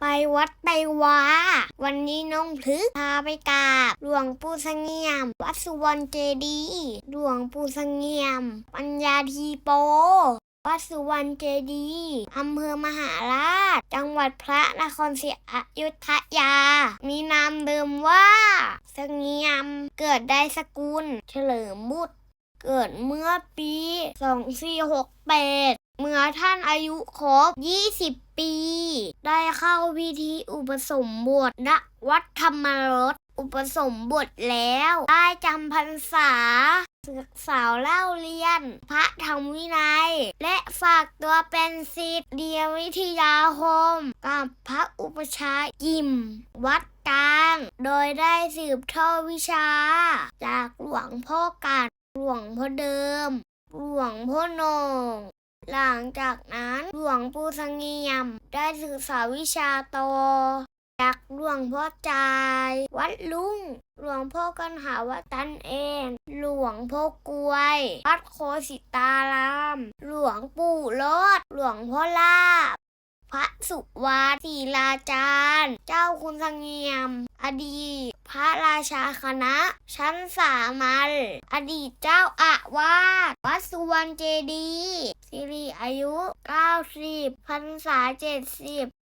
ไปวัดไปวาวันนี้น้องพลึกพาไปกราบหลวงปู่สงเงียม วัดสุวรรณเจดีย์หลวงปู่สงเงียม ปัญญาทีโป วัดสุวรรณเจดีย์อำเภอมหาราช จังหวัดพระนครศรีอยุธยา มีนามเดิมว่าสงเงียม เกิดได้สกุล เฉลิมบุตร เกิดเมื่อปี 2468 เมื่อท่านอายุครบ 20 ปี ได้เข้าพิธีอุปสมบทณวัดธรรมรส อุปสมบทแล้ว ได้จำพรรษาศึกษาเล่าเรียน พระธรรมวินัย และฝากตัวเป็นศิษย์เดียวิทยาคมกับพระอุปชายิม วัดกลาง โดยได้สืบทอดวิชา จากหลวงพ่อกัน หลวงพ่อเดิม หลวงพ่อโหนงหลังจากนั้นหลวงปู่สงเงียม ได้ศึกษาวิชาต่อจากหลวงพ่อจาย วัดลุง หลวงพ่อกันหาวัดตันเอง หลวงพ่อกล้วย วัดโคสิตาราม หลวงปู่รอด หลวงพ่อลาบ พระสุวาสีลาจารย์ เจ้าคุณสังเงียม อดีต พระราชาคณะ ชั้นสามัญอดีตเจ้าอาวาสวัดสุวรรณเจดีสิริอายุ 90พรรษา 70